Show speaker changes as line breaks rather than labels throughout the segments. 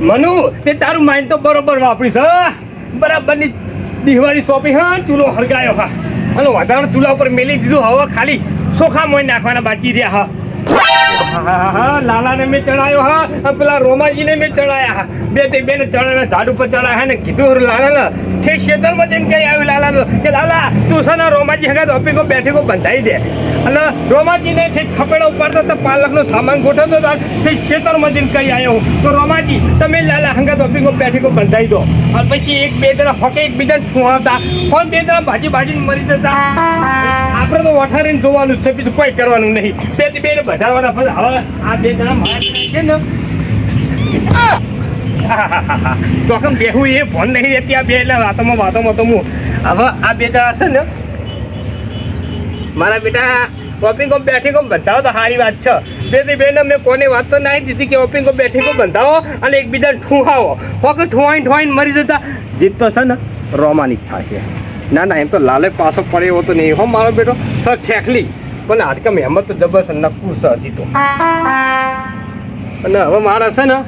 મનુ તે તારું માઇન્ડ તો બરોબર વાપરીશ હા. બરાબરની દિવાળી સોંપી હા ચૂલો હળગાયો હા. અને વધારે ચૂલા ઉપર મેલી દીધું હવે ખાલી ચોખા મોઈ નાખવાના બાકી રહ્યા હા, લાલાને મેં ચડાયો, હા. પેલા રોમાજીને મેં ચડાયા બે તે બેને ચડાયા ઝાડ ઉપર ચડાયા ને કીધું લાલા તે ખેતરમાં જઈને કઈ આવ્યું લાલા કે લાલા, તું છે ને રોમાજી હંગાત ઓફિસો બેઠકો બંધાઈ દે. અને રોમાજીને ઠીક ખપેડા ઉપાડતા તો પાલકનો સામાન ગોઠવતો હતા, તે ખેતરમાં જઈને કઈ આવ્યો તો રોમાજી, તમે લાલા હંગાત બેઠી બેઠકો બંધાઈ દો. અને પછી એક બે જણા એક એકબીજાને ફુવાવતા ફોન બે જણા ભાજી ભાજીને મરી જતા. આપણે તો વઠારીને જોવાનું છે, બીજું કોઈ કરવાનું નહીં. બે બે ને બધાવાના હવે આ બે જણા મારી છે ને. તો કેમ બેહું એ ફોન નહીં રહેતી આ બે એટલે વાતોમાં વાતોમાં તો હું. હવે આ બે જણા છે ને મારા બેટા ઓપિંગો બેઠીકો બંધાવો તો સારી વાત છે. બેથી બેને મેં કોને વાત તો નહીં દીધી કે ઓપિંગો બેઠીકો બંધાવો અને એકબીજાને ઠુહાવો. હોકે ઠુવાઈને ઠુવાઈને મરી જતા. જીત તો છે ને રોમાની જ થશે. ના ના એમ તો લાલે પાછો પડે એવો તો નહીં. હો મારો બેટો સર ઠેકલી. પણ હાડકા મહેમત તો નક્કું છે હજી તો. અને હવે મારા છે ને,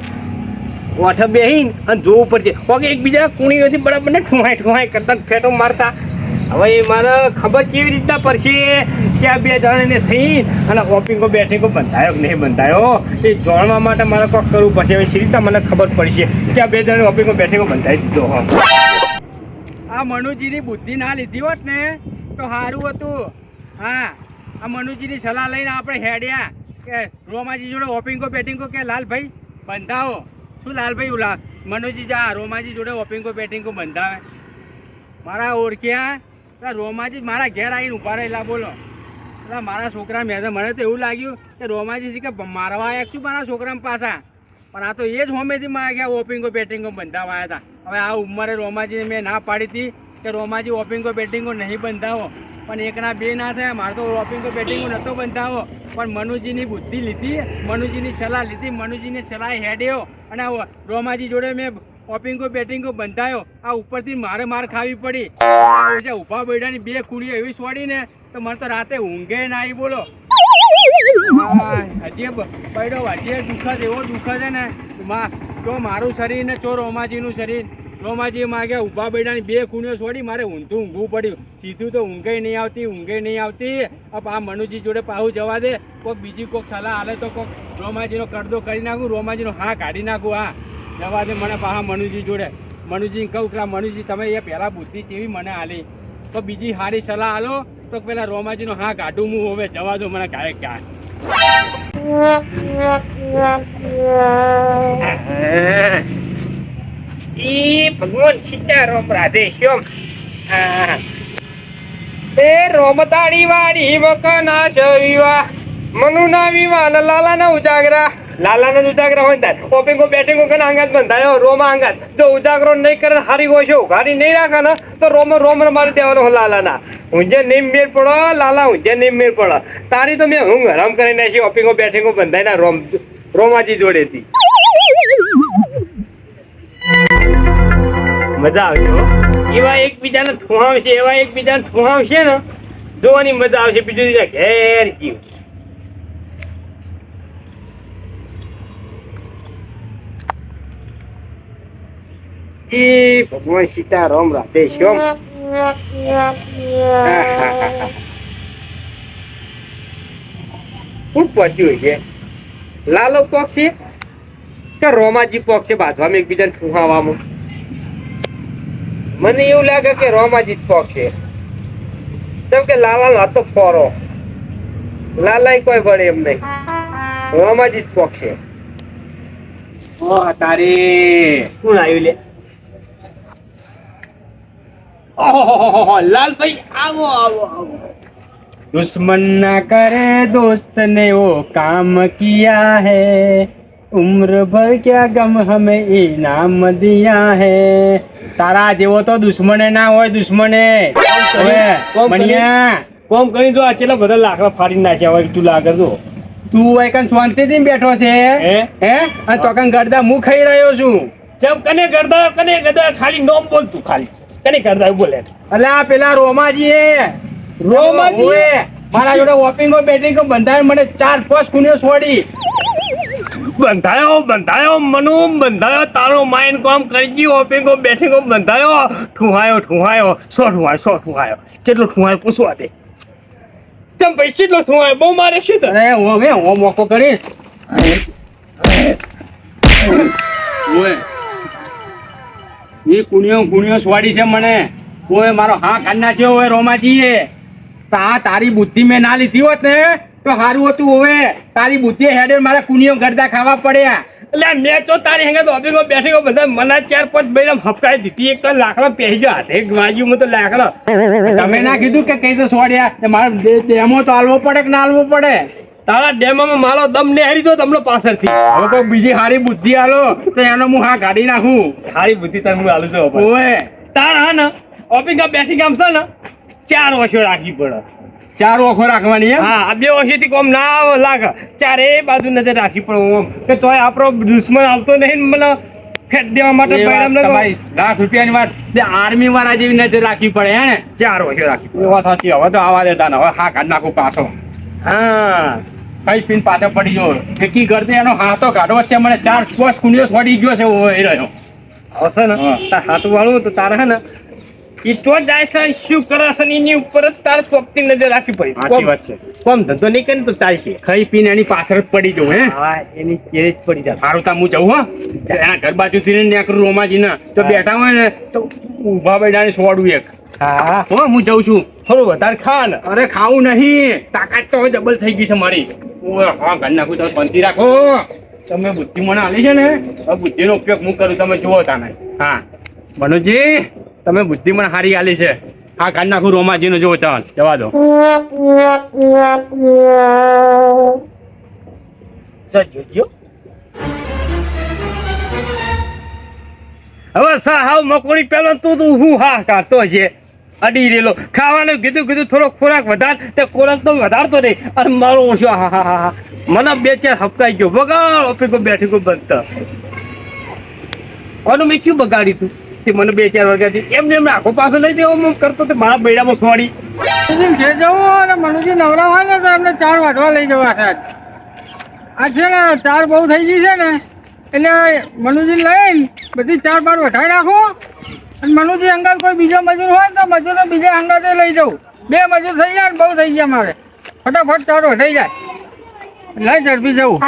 ઓઠ બેહીન અને જોવું પડશે ઓકે એકબીજા કુણીઓથી બરાબર ને ઠુહાઈ ઠુહાઈ કરતા ફેટો મારતા. હવે એ મને ખબર કેવી રીતના પડશે કે આ બે જણાને થઈ અને ઓપિંગો બેઠીકો બંધાયો કે નહીં બંધાયો, એ જાણવા માટે મારે કોક કરવું પડશે. હવે સી રીતના મને ખબર પડશે કે આ બે જણાને ઓપિંગો બેઠીકો બંધાઈ દીધો હો
આ મનુજીની બુદ્ધિ ના લીધી હોત ને, તો સારું હતું. હા. આ મનુજીની સલાહ લઈને આપણે હેડ્યા કે રોમાજી જોડે ઓપિંગો, બેટિંગો કે લાલભાઈ, બંધાવો. શું લાલભાઈ ઉલા, મનુજી જા, રોમાજી જોડે ઓપિંગો, બેટિંગો બંધાવે? મારા ઓળખ્યા રોમાજી મારા ઘેર આવીને ઊભા રહેલા, બોલો. મારા છોકરા મેં મને તો એવું લાગ્યું કે રોમાજી છે કે મારવા આવ્યા છું મારા છોકરા પાછા? પણ આ તો એ જ હોમેથી માં ગયા ઓપિંગો, બેટિંગો બંધાવા આવ્યા હતા. હવે આ ઉંમરે રોમાજીને મેં ના પાડી હતી કે રોમાજી ઓપિંગો, બેટિંગો નહીં બંધાવો. પણ એકના બે ના થયા. મારે તો વોપિંગ તો બેટિંગ નહોતો બંધાવો. પણ મનુજીની બુદ્ધિ લીધી, મનુજીની સલાહ લીધી, મનુજીની સલાહ હેડ્યો. અને રોમાજી જોડે મેં ઓપિંગો બેટિંગો બંધાયો. આ ઉપરથી મારે માર ખાવી પડી. ઊભા બેડાની બે કુડીઓ એવી સોડી ને તો મને તો રાતે ઊંઘે ના આવી બોલો. હજી પડ્યો, હજી દુઃખ એવો દુઃખ છે ને જો મારું શરીર ને ચો રોમાજીનું શરીર રોમાજી માગ્યા ઊભા બેડાની બે ખૂણીઓ છોડી મારે ઊંધું ઊંઘવું પડ્યું સીધું તો ઊંઘે નહીં આવતી ઊંઘે નહીં આવતી અબ આ મનુજી જોડે પાહું જવા દે કોઈક બીજી કોઈક સલાહ હાલે તો કોઈક રોમાજીનો કરદો કરી નાખું રોમાજીનો હા કાઢી નાખું હા જવા દે મને પાહા મનુજી જોડે મનુજીને કહું કે આ મનુજી તમે એ પહેલાં બુદ્ધિ જેવી મને હાલી તો બીજી સારી સલાહ હાલો તો પેલા રોમાજીનો હા કાઢું હું હવે જવા દો મને ગાયક ગાય
ઈ ભગવાન સીતારામ રાધે શ્યામ. એ રોમતાડી વાડી વકના સવિવા મનુના વિવા ને લાલાના ઉજાગરા. લાલાના જ ઉજાગરા હોય ને તાર. ઓપિંગો બેટિંગો કરે આંગાત બંધાયો? રોમા આંગાત જો ઉજાગરો નહીં કરે હારી છે હારી નહીં રાખે ને, તો રોમ રોમ મારી દેવાનો લાલાના. ઊંઝે નીમ મેળ પડો, લાલા ઊંઝે નહીં મેળ પડો. તારી તો મેં હું હરામ કરી નાખી ઓપિંગો બેટિંગો બંધાઈ રોમ રોમાજી જોડેથી. મજા આવશે. એવા એકબીજાને ઠુહાવશે એવા એકબીજાને ઠુહાવશે ને, જોવાની મજા આવશે બીજું બીજા ઘેર જીવ એ ભગવાન સીતારામ રાધે શ્યામ. શું પહોંચ્યું છે લાલો પક્ષ છે કે રોમાજી પક્ષ છે બાંધવામાં એકબીજાને ઠુહાવામાં મને એવું લાગે કે રોમાજી જ પક્ષે કેમ કે લાલાનો હતો ફોરો. લાલાય કોઈ વળે એમ નહીં. રોમાજી જ પક્ષે આવ્યું લાલભાઈ આવો આવો આવો.
દુશ્મન ના કરે દોસ્ત ને ઓ કામ કિયા હે? ઉમ્ર ભર ક્યાં ગમ હમે ઇનામ દિયા હે? તારા જેવો તો દુશ્મને ના હોય દુશ્મને.
કોમ કરી જો આ બધા લાકડા ફાડી નાખ્યા હોય તું લાગે તો.
તું એકન શાંતિથી બેઠો છે.
હે?
અને તોકન ગરદા હું ખાઈ રહ્યો છું.
જેમ કને ગરદા કને ગરદા ખાલી નોમ બોલ તું ખાલી. કને ગરદા બોલે.
અલ્યા આ પેલા રોમાજી એ
રોમાજી?
મારા જોડે વોપિંગો બેટિંગો બંધાય મને ચાર પાંચ કુણીઓ છોડી.
બંધાયો બંધાયો મનુ બંધાયો તારો માઇન્ડ કોમ કરી ગયો ઓપિંગો બેઠીંગો બંધાયો. ઠુહાયો ઠુહાયો સો ઠુહાયો સો ઠુહાયો. કેટલો ઠુહાયો પૂછવા દે. તમ ભાઈ કેટલો ઠુહાયો? બહુ મારે શું
અરે હું હવે હું મોકો કરી ઓય. એ કુણિયો કુણિયો સ્વાડી છે મને. ઓય મારો હા કાઢ નાખ્યો હોય રોમાજીએ. તા તારી બુદ્ધિ મેં ના લીધી હોત ને. તો સારું હતું હવે. તારી બુદ્ધિ હેડે મારા કુનિયો ગરદા ખાવા પડ્યા.
એટલે મેં તો તારી હેંગે તો અભિગો બેઠીંગો બધા મને ચાર પાંચ ભાઈ હપકાઈ દીધી એક તો લાકડો પહેરી ગયો હાથે વાગ્યું મેં તો લાકડો.
તમે ના કીધું કે કઈ તો સોડ્યા. મારો ડેમો તો હાલવો પડે કે ના હાલવો પડે?
તારા ડેમમાં મારો દમ નેહરી જો તમને પાછળથી.
હવે કોઈ બીજી સારી બુદ્ધિ હાલો તો એનો હું હા કાઢી નાખું.
હારી બુદ્ધિ તાર હું આલું છું.
ઓય
તાર હા ને ઓફિસ બેઠી ગામ છે ને ચાર વર્ષો રાખવી પડે.
ચાર ઓખો રાખવાની
હા આ બે વર્ષથી કોમ ના લાગે. ચારે બાજુ નજર રાખી પડે ઓમ કે તોય આપણો દુશ્મન આવતો નહીં મને ફેટ દેવા માટે બૈરામ ને
લાખ રૂપિયાની વાત. તે આર્મી વાળા જેવી નજર રાખવી પડે હે ને?
ચાર વર્ષો રાખી
એ વાત સાચી. હવે તો આવા દેતા ને હવે હા કાઢ નાખું પાછો.
હા.
કઈ પીન પાછો પડી ગયો. ફેંકી કરતી એનો હાથો કાઢો. વચ્ચે મને ચાર પાંચ કુંડિયો છોડી ગયો છે એ રહ્યો.
આવશે ને. તાર હાથું વાળું તો તારે હે ને. ઈ તો જાય છે શું કરે છે એની ઉપર જ તાર ચોકતી નજર રાખવી પડી.
સાચી વાત છે.
કોમ ધંધો નહીં કરે તો ચાલશે
ખાઈ પીને એની પાછળ પડી જવું હે?
હા એની કેરેજ પડી જાય.
સારું તા હું જઉં હો. એના ઘર બાજુથી ને નેકરું રોમાજીના. તો બેઠા હોય ને તો ઊભા બેઠાને સોડું એક.
હા.
હો હું જઉં છું.
થોડું વધારે ખા ને
અરે ખાવું નહીં. તાકાત તો હવે ડબલ થઈ ગઈ છે મારી. હા ઘર નાખું તમે શાંતિ રાખો તમે બુદ્ધિ મને આલી છે ને બુદ્ધિ બુદ્ધિનો ઉપયોગ હું કરું તમે જુઓ તાને. હા. મનોજી તમે બુદ્ધિ પણ સારી આલી છે. આ ઘર નાખું રોમાજીનો. જુઓ ચાલ જવા દો.
હવે સા હાવ મકોડી પેલો તું તું હું હા કાઢતો છે અડી રેલો ખાવાનું કીધું કીધું થોડો ખોરાક વધાર તે ખોરાક તો વધારતો નહીં. અને મારો ઓછો. હા હા હા મને બે ચાર હપકાઈ ગયો. બગાડ ઓફિસ બેઠી ગયો બનતા. અને મેં શું બગાડી તું? તે મને બે ચાર વાગ્યાથી એમને એમને આખો પાછો લઈ દેવો, હું કરતો તે મારા બેડામાં સોડી.
જે જવું અને મનુજી નવરા હોય ને, તો એમને ચાર વાટવા લઈ જવા સાહેબ. આ છે ને, ચાર બહુ થઈ ગઈ છે ને, એટલે મનુજી લઈને બધી ચાર બાર વઢાઈ રાખો. અને મનુજી અંગાત કોઈ બીજો મજૂર હોય તો મજૂરને બીજા અંગાતે લઈ જવું. બે મજૂર થઈ જાય ને, બહુ થઈ ગયા મારે. ફટાફટ ચાર વઢાઈ જાય. લઈ ઝડપી જવું.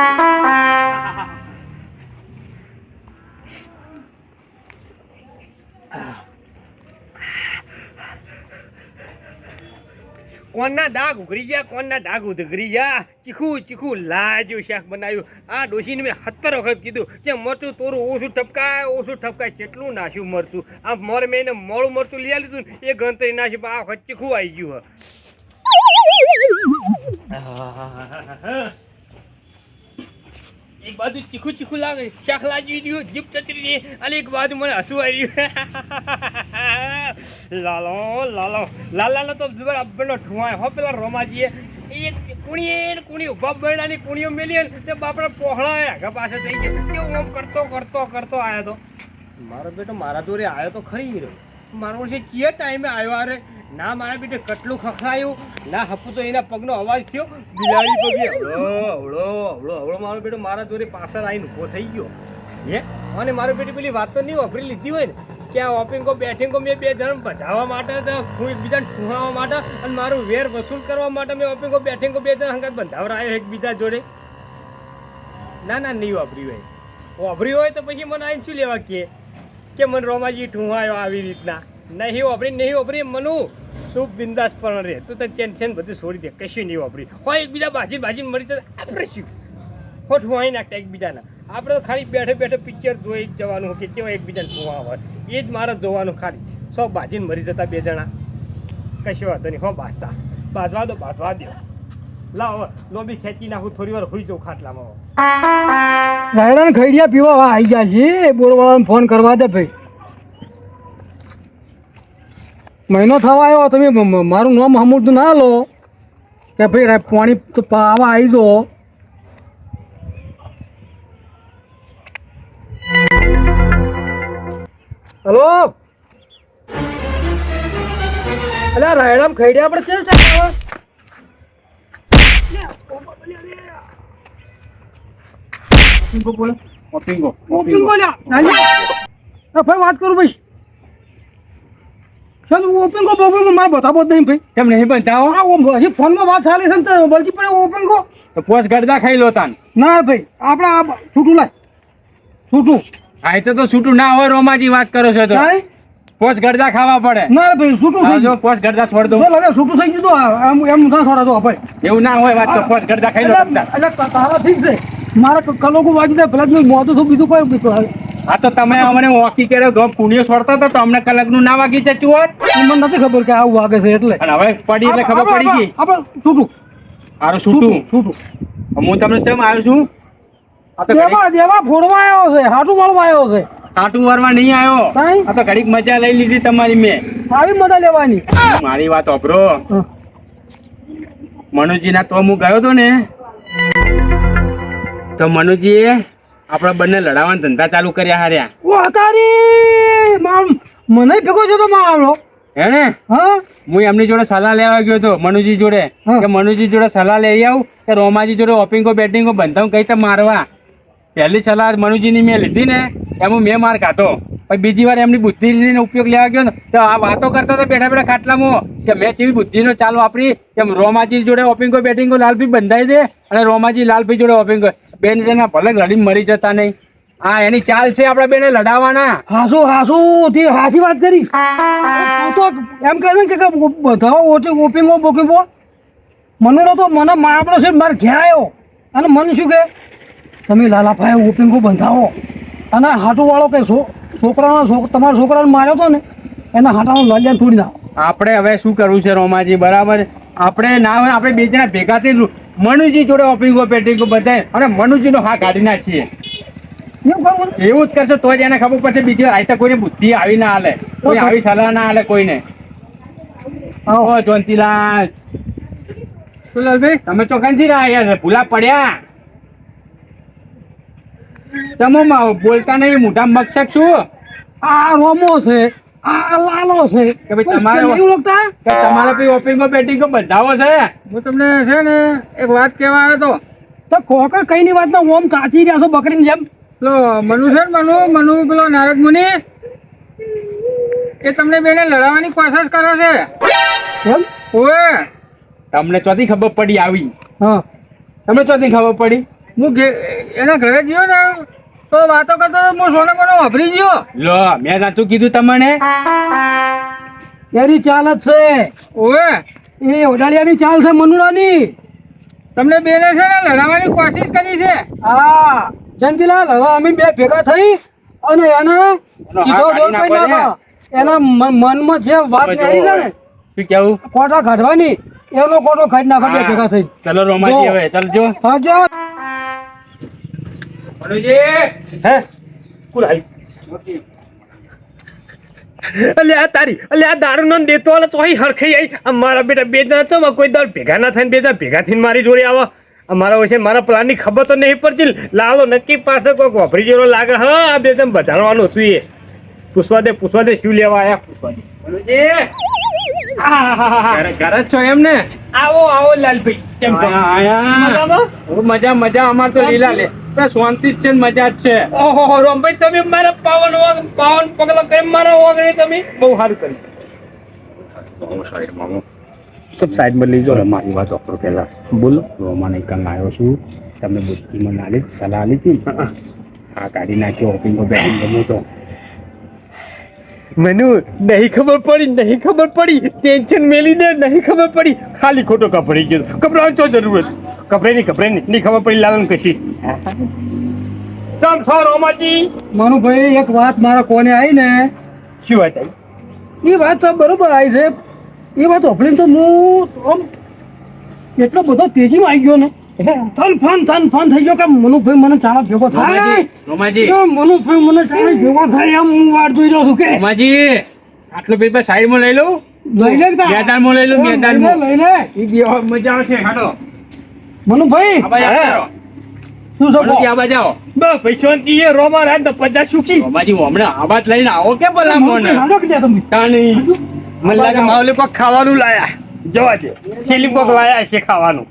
કોણના ડાઘ ઉઘરી ગયા કોણના ડાઘ ઉઘરી ગયા. ચીખું ચીખું લાજ્યું શાક બનાવ્યું. આ ડોશીને મેં સત્તર વખત કીધું કે મરચું તોરું ઓછું ટપકાય ઓછું ટપકાય કેટલું નાશ્યું મરચું. આ મોર મેં એને મોડું મરચું લઈ લીધું ને એ ગણતરી નાખ્યું આ વખત ચીખું આવી ગયું હે. એક બાજુ ચીખું ચીખું લાગે શાક લાગી ગયું જીપ ચચરી ગઈ અને એક બાજુ મને હસવું આવી ગયું લાલો લાલો. લાલાનો તો બરાબરનો ઠુવાય. હો પેલા રોમાજીએ. એક કુણીએ કુણી ઊભા બરડાની કુણીઓ મેલી તે બાપડા પોહળા આગા પાસે થઈ ગયા. કેવું આમ કરતો કરતો કરતો આવ્યો તો. મારો બેટો મારા દોરે આવ્યો તો ખરી રહ્યો. મારો છે કીએ ટાઈમે આવ્યો અરે ના, મારા બેટે કટલું ખખડાયું? ના હપુ તો એના પગનો અવાજ થયો, બિલાડી પગી. હવળો હવળો હવળો મારો બેટો મારા દોરે પાછળ આવીને ઊભો થઈ ગયો. હે? અને મારો બેટી પેલી વાત તો નહીં વાપરી લીધી હોય ને? કે આ ઓપિંગો, બેઠિંગો મેં બે જણ બધાવવા માટે હું એકબીજાને ઠુહાવા માટે અને મારું વેર વસૂલ કરવા માટે મેં ઓપિંગો, બેઠિંગો, બે જણ હંગાત બંધાવરાયો એકબીજા જોડે. ના ના, નહીં વાપરી હોય. વાપરી હોય તો પછી મને આવીને શું લેવા કે કે મને રોમાજી ઠુહાયો આવી રીતના. નહીં વાપરી નહીં વાપરી, મનુ, તું બિંદાસ પણ રે તું તો ટેન્શન બધું છોડી દે, કશું નહીં વાપરી. હોય એકબીજા ભાજી ભાજી મરી જતા આપણે શું? ખોટ વાઈ નાખતા એકબીજાના. આપણે તો ખાલી બેઠે બેઠે પિક્ચર જોઈ જવાનું કે કેવા એકબીજાને જોવા હોય. એ જ મારે જોવાનું ખાલી. સૌ ભાજીને મરી જતા બે જણા. કશું વાંધો નહીં, હો બાજતા બાજવા દો બાજવા દો. લાવો લોબી ખેંચી નાખું, થોડી વાર હોઈ જાઉં ખાટલામાં.
રાયડા ખૈડિયા પીવા આવી ગયા છે. બોરવાળાને ફોન કરવા દે ભાઈ. મહિનો થવા આવ્યો તમે મારું નામ હમુરતું ના લો કે ભાઈ પાણી તો પાવા આવી દો હલો? અલ્યા રાયડામ ખૈડિયા આપણે છે
બોલે. ઓપિંગો
ઓપિંગો લ્યા. ભાઈ વાત કરું ભાઈ. ચાલ ઓપિંગો બોપિંગો મારે બતાવો જ નહીં ભાઈ.
કેમ નહીં બનતાવો
આ ઓ- હજી ફોનમાં વાત ચાલે છે ને તો બલજી પડે ઓપિંગો
તો પોચ ગરદા ખાઈ લો તાન.
ના ભાઈ આપણે આ છૂટું લાય. છૂટું.
આ તો તો છૂટું ના હોય રોમાજી વાત કરો છો તો? પોચ ગરદા ખાવા પડે.
ના ભાઈ છૂટું થઈ ગયું.
પોચ ગરદા છોડ દો
જો લાગે છૂટું થઈ ગયું તો આ- એમ ના છોડા તો ભાઈ.
એવું ના હોય વાત તો પોચ ગરદા ખાઈ લો.
એટલે તારા ઠીક છે. મારા ક- કલોકો વાગી જાય પેલા જ મેં બીજું કોઈ બીજું હાલ.
હા તો તમે અમને વોકી કર્યો ગમ પુણ્ય છોડતા હતા તો અમને કલાકનું વાગી જતું હોત?
મને નથી ખબર કે આવું વાગે છે એટલે.
અને હવે પડી એટલે ખબર પડી ગઈ.
આપણે છૂટું.
હારું છૂટું.
છૂટું
હું તમને કેમ આવ્યો છું? આ તો
દેવા દેવા ફોડવા આવ્યો છે હાટું મળવા આવ્યો છે.
કાંટું વારવા નહીં આવ્યો. આ તો ઘડીક મજા લઈ લીધી તમારી મેં.
આવી મજા લેવાની.
મારી વાત ઓભરો
હા.
મનુજી ના તો હું ગયો તો ને. તો મનુજીએ આપણા બંને લડાવવાના ધંધા ચાલુ કર્યા હાર્યા.
ઓ હકારી મામ મને ભેગો છે તો માં આવ્યો
હે ને?
હા?
હું એમની જોડે સલાહ લેવા ગયો હતો મનુજી જોડે. કે મનુજી જોડે સલાહ લઈ આવું કે રોમાજી જોડે ઓપિંગો બેટિંગો બંધાવ કઈ રીતે મારવા. પહેલી સલાહ મનુજીની મેં લીધી ને એમાં મેં માર ખાતો પછી બીજી વાર એમની બુદ્ધિનો ઉપયોગ લેવા ગયો ને તો આ વાતો કરતા હતા બેઠા બેઠા ખાટલામાં કે મેં કેવી બુદ્ધિનો ચાલ વાપરી કે રોમાજી જોડે ઓપિંગો બેટિંગો લાલભી બંધાઈ દે અને રોમાજી લાલભી જોડે ઓપિંગો. બેન જેના ભલે લડી મરી જતા નહીં. હા એની ચાલ છે આપણા બેને લડાવવાના.
હાસુ હાસુ થી હાસી વાત કરી. તો એમ કહે છે કે બધા ઓટી ઓપિંગો બોકિંગો. મને તો મને આપણો છે મારે ઘેર આવ્યો અને મને શું કે? તમે લાલાભાઈ ઓપિંગો બંધાવો. અને હાટુવાળો કે છોકરાનો છોક તમારા છોકરાને માર્યો તો ને એના હાટાનો લજ્યા તોડી નાખો
આપણે હવે શું કરવું છે રોમાજી? બરાબર? આપણે ના હોય આપણે બે જણા ભેગા થઈ મનુજી જોડે ઓપિંગો પેટિંગો બધાય અને મનુજીનો હા કાઢી નાખીએ.
એવું
જ કરશે તો જ એને ખબર પડશે બીજી વાર તો કોઈને બુદ્ધિ આવી ના હાલે. કોઈ આવી સલાહ ના હાલે કોઈને. ઓહો જોનતીલાલ સુલાલભાઈ તમે ચોખાનથી આવ્યા છે? ભૂલા પડ્યા. તમે બોલતા નહીં મોટા મક્ષક છું.
આ રોમો છે. આ લાલો છે.
કે ભાઈ તમારે-
એવું લગતા
કે તમારે પછી ઓપિંગો બેટિંગો બધાવો છે?
હું તમને છે ને એક વાત કહેવા આવ્યો તો તો કોકર કઈ ની વાત ના ઓમ કાચી રહ્યા છો બકરીની જેમ?
પેલો મનુ છે મનુ? મનુ પેલો નારદ મુનિ? એ તમને બેને લડાવવાની કોશિશ કરે છે.
એમ
ઓએ તમને ચોથી ખબર પડી આવી.
હા.
તમને ચોથી ખબર પડી?
હું એના ઘરે ગયો ને? તો વાતો કરતો હું સોને મને વાપરી ગયો.
લો મેં સાચું કીધું તમને.
એની ચાલ જ છે. ઓએ એ ઓડાળિયાની ચાલ છે મનુડાની.
તમને બેને છે ને લડાવવાની કોશિશ કરી છે.
હા જંતીલાલ હવે અમે બે ભેગા થઈ અને એને સીધો દોર કરી
નાખો
એના મનમાં જે વાત છે ને
શું કેવું?
કોટા કાઢવાની એનો કોટો કાઢી નાખો બે ભેગા થઈ.
ચલો રોમાજી હવે ચાલજો.
હા જો
હે? કોણ આવી અલ્યા આ તારી અલ્યા આ દારૂ નો દેતો વાળો તો અહીં હરખાઈ આવી આ મારા બેટા બે જણા તો કોઈ દર ભેગા ના થાય બે જણા ભેગા થઈને મારી જોડે આવો. અમારા વિશે મારા પ્લાનની ખબર તો નહીં પડતી. લાલો નક્કી પાસે કોઈક વાપરી જેવો લાગે. હા આ બે જણ બધાડવાનું હતું એ. પૂછવા દે પૂછવા દે શું લેવા આયા? પૂછવા દે.
ઘરે ઘરે છો એમ ને?
આવો આવો લાલભાઈ. છો?
મજા મજા. અમાર તો લીલા લે. પણ શાંતિ જ છે ને મજા જ છે.
ઓહો રોમભાઈ તમે મારા પાવન વાગ- પાવન પગલા કરી મારા વાગણી તમે બહુ સારું કર્યું. સબ સાઈડમાં લઈ જાઓ.
મારી વાત વાપરો પેલા
બોલો.
રોમાને એકંગ આવ્યો છું. તમે બુદ્ધિમાં ના લીધી સલાહ લીધી આ હા કાઢી નાખ્યો. ઓપિંગો બેટિંગ ગમું તો.
મનુ નહીં ખબર પડી નહીં ખબર પડી. ટેન્શન મેલી દે નહીં ખબર પડી. ખાલી ખોટો કપડી ગયો. કપડાં તો જરૂર કપડે નહીં નહીં. ખબર પડી લાલન કશી. તમ છો રોમાજી?
મનુભાઈ એક વાત મારા કોને આવી ને?
શું વાત આવી
એ વાત તો બરોબર આવી છે. એ વાત ઓફલીન તો હું આમ એટલો બધો તેજીમાં આવી ગયો ને. થન ફન થન ફન થઈ ગયો કે મનુભાઈ મને ચાલા ભેગો થાય.
રોમાજી
મનુભાઈ મને ચાલા ભેગો થાય એમ હું વાટ જોઈ રહ્યો છું કે.
રોમાજી આટલો પેપર સાઈડમાં લઈ લઉં?
લઈ લે.
મેદાનમાં લઈ
લઉં
મેદાનમાં.
લઈ લે.
એ મજા આવશે હાડો
મનુભાઈ. શું છો
મનુજી, આ બાજુ આવો.
બસ એ રોમા રાત પચાસ સુખી.
રોમાજી હમણાં આવાજ લઈને આવો કે ભલા મોને?
હાલો કે તમે?
તાણી મને લાગે માવલી કોક ખાવાનું લાયા. જવા દે છેલ્લી કોક લાયા છે ખાવાનું.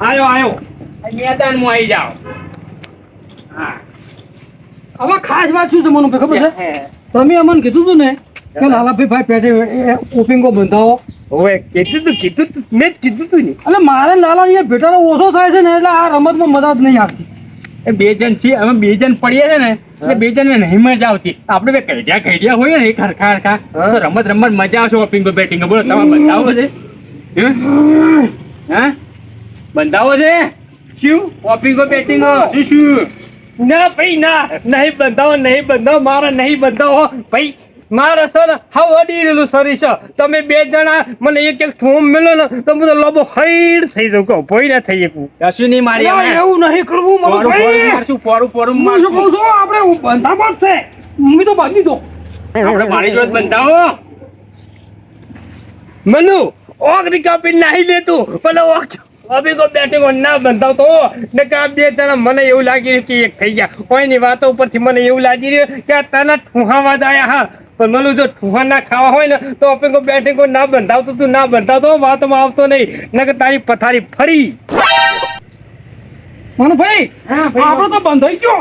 આયો આયો.
મેદાનમાં આવી જાઓ.
હવે ખાસ વાત શું છે મનુભાઈ ખબર છે? તમે અમને કીધું હતું ને કે લાલાભાઈ ભાઈ પેટે ઓપિંગો બંધાવો.
હવે કીધું તું કીધું તું મેં જ કીધું તું ને.
એટલે મારે લાલા અહીંયા ભેટાનો ઓછો થાય છે ને એટલે આ રમતમાં મજા જ નહીં આવતી.
એ બે જણ છીએ અમે બે જણ પડીએ છે ને એટલે બે જણ નહીં મજા આવતી. આપણે બે કઈડિયા કઈડિયા હોઈએ ને એક હરખા હરખા તો રમત રમત મજા આવશે ઓપિંગ બેટિંગ બોલો તમે બંધાવો છે? હે? હે? બંધાવો છે? શું? ઓપિંગ બેટિંગ શું શું?
ના ભાઈ ના. નહીં બંધાવો નહીં બંધાવો મારા નહીં બંધાવો. ભાઈ મારે છે ને હાવ અડી રહેલું શરીર છે. તમે બે જણા મને એક એક ઠોમ મેલો ને તો હું તો લોબો ખૈડ થઈ જાઉં કહો ભોઈ ના થઈ શકું
કશું નહીં મારી
એવું નહીં કરવું
મારું
ભાઈ.
મારશું પોરું પોરું
મારશું. કહું છું? આપણે બંધામાં જ છે. મમ્મી તો બાંધી દો.
આપણે મારી જોડે બંધાવો.
મનુ ઓગરી કાપી નાહી દેતું પણ ઓગ અભી કો બેટિંગ ના બંધાવતો ને કે બે જણા મને એવું લાગી રહ્યું કે એક થઈ ગયા. કોઈની વાતો ઉપરથી મને એવું લાગી રહ્યું કે આ તને ઠુહાવા જ આયા હા. પણ મને જો ઠુહા ના ખાવા હોય ને તો અપે કો બેઠે કો ના બંધાવતો તું ના બંધાવતો વાતમાં આવતો નહીં. કે તારી પથારી ફરી.
મને ભાઈ આપણે તો બંધાઈ ગયો.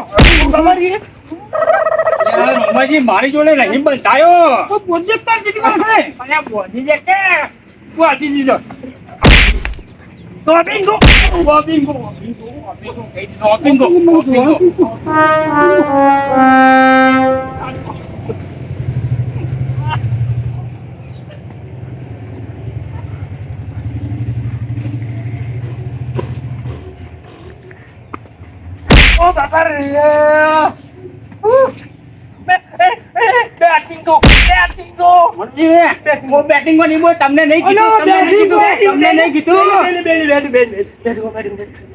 રમાજી મારી જોડે નહીં બંધાયો.
તો બોજી તાર જીતી ગયો છે.
અને બોજી જે કે? બોધી દીધો.
તો bingo
bingo bingo bingo bingo દીધો,
ઓ બાપા રે બેટિંગો બેટિંગો
મરજી, હું batting માં નહીં બોલ, તમને નહીં કીધું, તમને નહીં કીધું, તમને નહીં કીધું.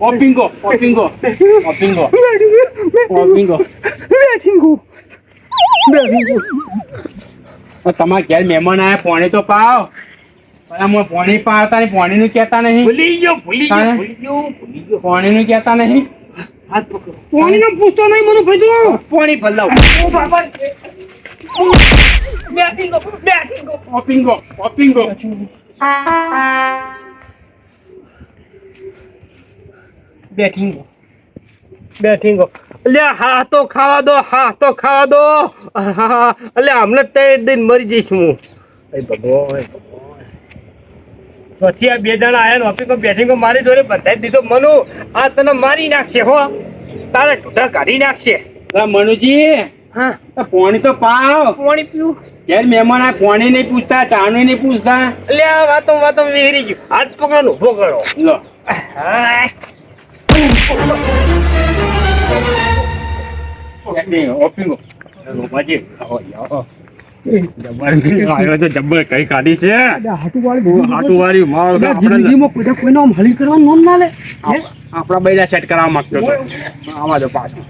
ઓપિંગો, ઓપિંગો, ઓપિંગો, ઓપિંગો. તો તમારા ઘેર મહેમાન આયા પોણી તો પાવ પણ પોણી પાવતા નહીં પોણી નું કેતા નહીં
ભૂલી ગયો ભૂલી ગયો ભૂલી ગયો ભૂલી ગયો
પોણી નું કેતા નહીં
હાથ પકડો.
પાણીનો પૂછતો નહીં મને ભાઈ
પાણી ભલાવ. ઓ બાપા બેટિંગો બેટિંગો
ઓપિંગો ઓપિંગો
બેટિંગો બેટિંગો અલ્યા હા તો ખાવા દો હા તો ખાવા દો. હા અલ્યા હમણાં ટેડ દઈને મરી જઈશ હું. ભગવાન એ ભગવાન. ચોથી આ બે જણા આયા ને બેઠી મારી જોડે બધાય દીધો. મનુ આ તને મારી નાખશે હો. તારે ટૂટા કાઢી નાખશે.
મનુજી
હા.
પોણી તો પાવ.
પોણી પીવું.
યાર મહેમાન આ પોણી નહીં પૂછતા ચાનું નહીં પૂછતા.
અલ્યા વાતો વાતો વેરી ગયું. હાથ પકડો ને ઊભો કરો.
લો. આવો આવો જબ્બર આવ્યો તો જબ્બર કઈ કાઢી છે હાટુ વાળી માલ
જિંદગીમાં કોઈ કોઈનો આમ હળી કરવાનું નામ ના લે
આપણા બૈરા સેટ કરાવવા માંગતો હતો આવા દો પાછું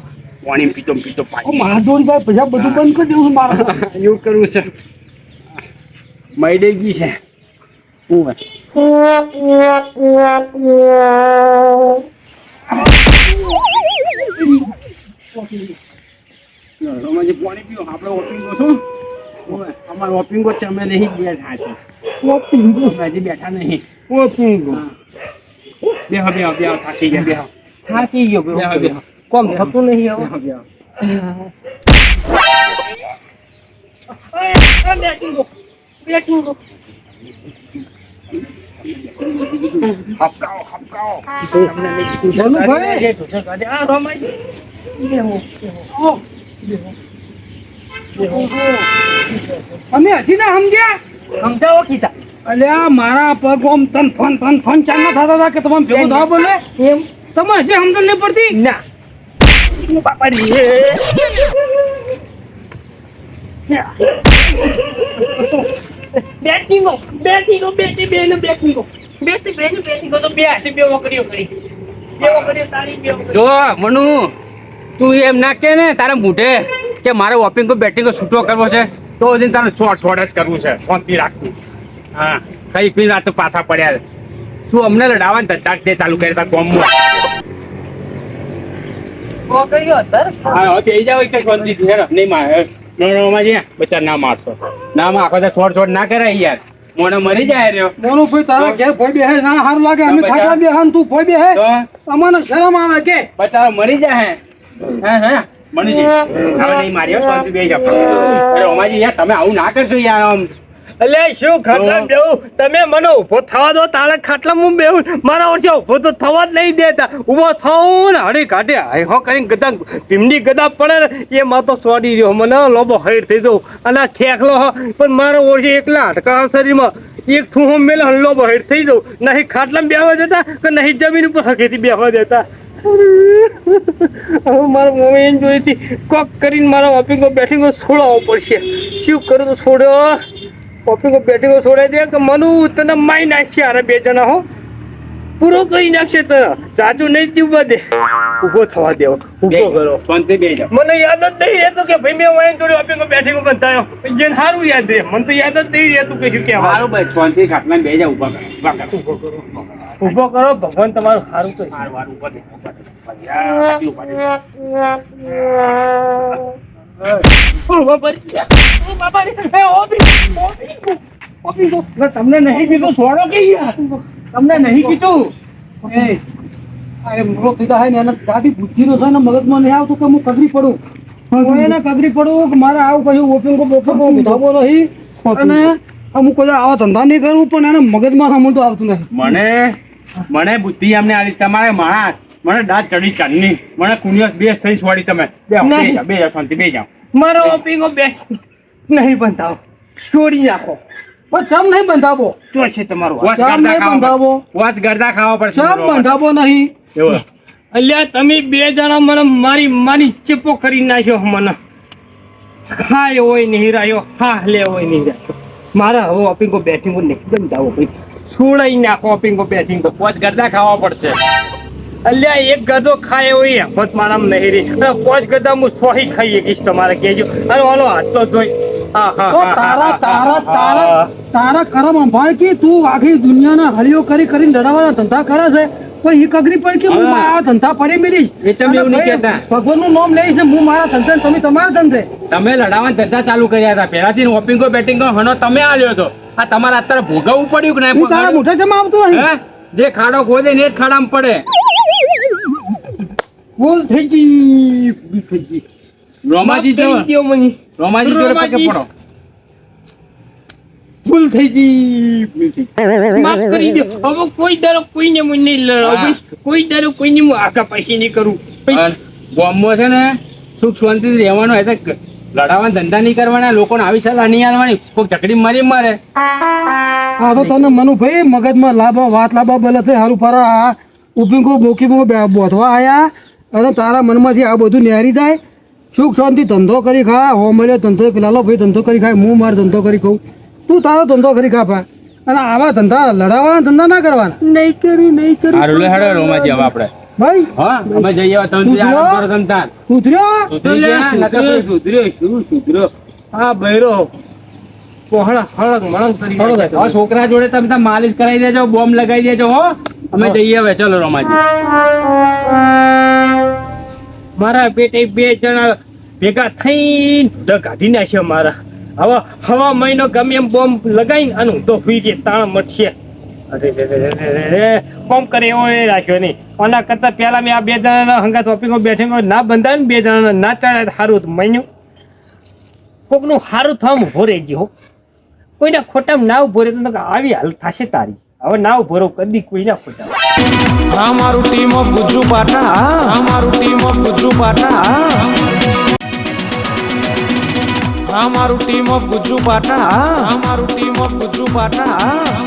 પાણી પીતો ને પીતો
ઓ,
પાછી
મારા જોડી ભાઈ પૈસા બધું બંધ કરી દેવું મારા
એવું કરવું છે મૈડે ગઈ છે હું ભાઈ પાણી પીવો આપણે ઓપિંગો શું ઓવે, અમારે વોપિંગો છે અમે નહીં બેઠા છે અમે હજી બેઠા નહીં. વોપિંગો બેહો બેહો બેહો થાકી ગયા બેહો.
થાકી ગયો
બેહો બેહો
કોમ થતું નહીં હવે?
બેહો બેહો. હપકાઓ હપકાઓ.
અમે હજી ના સમજ્યા?
સમજાવો કીધા.
અલ્યા મારા પગ ઓમ તન ફન ફન ફન ચાલના થતા હતા કે તમે ભેગો થવા બોલે?
એમ.
તમે હજી સમજણ નહીં પડતી?
ના. બાપા રે બેટિંગો બેટિંગો બેટી બે ને બેટિંગો બેટી બે ને બેટિંગો તો બે હાથે બે વકડીઓ કરી. બે વકડીઓ તારી બે
જો મનુ તું એમ ના કે ને તારા મૂઢે. કે મારે ઓપિંગો બેટિંગ છૂટો કરવો છે તો જઈને તારે શોર્ટ શોર્ટ જ કરવું છે. શાંતિ રાખવું. હા કઈ પી રાત પાછા પડ્યા તું અમને લડાવવાની ધંધા તે ચાલુ કરી નોનોમાં બચ્ચા ના મારશો. ના માં આખો તો છોડ છોડ ના કરાય યાર. મોનો મરી જાય રહ્યો.
મોનો ભાઈ તારા ઘેર ભોય બેહે ના સારું લાગે. અમે
તો
તું ભોય બેહે.
તો?
અમને શરમ આવે કે?
બચારો મરી જાય હે હે. મનુજી માર્યો શાંતિ અરે યાર તમે આવું ના કરશો યાર આમ.
એટલે શું ખાટલા બેવું તમે મને ઊભો થવા દો તારે ખાટલા હું બેવું મારા વર્ષે ઊભો તો થવા જ નહીં દેતા. ઊભો થવું ને હળી કાઢે હો કરીને ગદા ભીમની ગદા પડે ને એ માં તો સોડી રહ્યો. મને લોબો હૈર થઈ જવું. અને ખેકલો ખેખલો હો પણ મારો વર્ષે એકલા હટકા શરીરમાં એક ઠૂહો મેલે લોબો હૈર થઈ જવું. નહીં ખાટલામાં બેહવા દેતા કે નહીં જમીન ઉપર હકેથી બેહવા દેતા? હવે મારા મમ્મી એમ જોઈ હતી કોક કરીને મારા ઓફિંગો બેટિંગો છોડાવવો પડશે. શું કરું તો છોડો ઓફિંગો બેટિંગો છોડાવી દે કે મનુ તને મારી નાખશે અરે બે જણા, હો. પૂરો કરી નાખશે તને જાજુ નહીં જીવવા દે. ઊભો થવા દેવો. ઊભો. કરો
શાંતિ
મને યાદ જ નહીં રહેતું કે ભાઈ મેં વાઈન જોડે બેઠી બેઠીંગો થયો. જેને સારું યાદ રહે. મને તો યાદ જ નહીં રહેતું કે શું કે
સારું ભાઈ શાંતિ ખાટલા બે જાઓ ઊભા કરો
ઊભો કરો. ભગવાન તમારું સારું કરશે
સારું
ઊભા તમને નહીં કીધું છોડો કે યાર. તમને નહીં કીધું?
એ અરે મોટો થઈ જાય ને એને દાદી બુદ્ધિનો છે ને મગજમાં નહીં આવતું કે હું કગરી પડું? હું એને કગરી પડું કે મારે આવું પછી ઓપિંગો બોપિંગો બધાવો નહીં? અને અમુક કોઈ આવા ધંધા નહીં કરવું પણ એને મગજમાં હમણતું આવતું નહીં.
મને મને બુદ્ધિ એમને આલી તમારે મારા મને દાંત ચડી ચાંદની. મને કુનિયસ બે સહી વાળી તમે. બે બે જાઓ, શાંતિ બે જાઓ.
મારો ઓફિંગો બે નહીં બંધાવો. છોડી નાખો.
પણ ચમ નહીં બંધાવો?
તો છે તમારો
ચમ નહીં બંધાવો?
વાચ ગરદા ખાવા પડશે
ચમ બંધાવો નહીં?
અલ્યા તમે બે જણા મને મારી મારી ચેપો કરી નાખ્યો મને. ખાય હોય નહીં રહ્યો હા લે હોય નહીં રહ્યો. મારા હવે ઓપિંગો બેઠિંગો નહીં બંધાવો ભાઈ. છોડાઈ નાખો ઓપિંગો બેઠિંગો
પોચ ગરદા ખાવા પડશે.
અલ્યા એક ગધો ખાય હોય હેમત મારા નહીં રહી. અને પાંચ ગધા હું સોહી ખાઈ શકીશ તમારે કહેજો. અને ઓલો હાથ તો જોઈ
તો તારા તારા તારા તારા કરમ અંભાળ કે તું આખી દુનિયાના હરિયો કરી કરીને લડાવવાના ધંધા કરે છે. પણ એક કગરી પડી કે હું મારા ધંધા પડી
મેળીશ ભગવાન નહીં.
ભગવાનનું નામ લઈશ ને હું મારા ધંધા તમે તમારા ધંધે.
તમે લડાવવાના ધંધા ચાલુ કર્યા હતા. પહેલાથી ઓપિંગો બેટિંગો હનો તમે આલ્યો હતો. આ તમારે અત્યારે ભોગવવું પડ્યું કે
હું તારા મોઢા જમા આવતું નહીં.
જે ખાડો ખોદે ને જ ખાડામાં પડે.
ભૂલ થઈ ગઈ ભૂલ થઈ ગઈ.
રોમાજી જો
દ્યો મને.
રોમાજી જોડે પગે. પડો.
ભૂલ થઈ ગઈ. માફ કરી દે. હવે કોઈ દારો કોઈને હું નહીં લડો. કોઈ દારો કોઈને હું આગા પાછી નહીં કરું.
બોમ્બો છે ને સુખ શાંતિ રહેવાનો હોય તો ધંધા નહીં કરવાના લોકોને આવી સલાહ નહીં આવવાની કોઈ ચકડી મારી મારે.
હા તો તને મનુભાઈ મગજમાં લાભો વાત લાભો બોલે છે હારું પારા આ ઉભીકો બોકીકો બોધવા આયા. અને તારા મનમાંથી આ બધું નેરી જાય. સુખ શાંતિ ધંધો કરી ખા હો મળે ધંધો લાલો ભાઈ ધંધો કરી ખાય હું મારો ધંધો કરી ખાઉં. તું તારો ધંધો કરી ખા પા. અને આવા ધંધા લડાવવાના ધંધા ના કરવાના.
નહીં કરું નહીં કરું.
હારું લે હેડો રોમાજી હવે આપણે.
ભાઈ
હા અમે જઈએ હવે તમે? આરામ કરો તમ
સુધર્યો?
નકર
સુધર્યો, સુધર્યો, શું સુધર્યો? આ બૈરો. પહોળા હળક મળંગ કરી
હળક.
છોકરા જોડે તમે તા માલિશ કરાવી દેજો બોમ્બ લગાવી દેજો હો. અમે જઈએ હવે. ચલો રોમાજી.
મારા પેટે બે જણા ભેગા થઈને ઢ કાઢી નાખ્યા મારા. હવે હવા મહિનો ગમે એમ બોમ્બ લગાવીને અને તો હુઈ ગઈ તાણ મટશે. બોમ્બ કરે એવો એ રાખ્યો નહીં. ઓના કરતા પહેલા મેં આ બે જણાના હંગા ઓપિંગો બેઠેંગો ના બંધાય બે જણાના, ના ચડાય સારું મહિનું કોકનું સારું થવા ભોરે ગયો કોઈના ખોટામાં ના ઊભો રહે તો આવી હાલ થશે તારી. હવે ના ઊભો કદી કોઈના ખોટા
અમારું ટીમ ઓફ ગુજ્જુ અમારું ટીમ ઓફ ગુજ્જુ પાટણ આ મારું ટીમ ઓફ ગુજ્જુ પાટણ અમારું મારું ટીમ ઓફ ગુજ્જુ પાટણ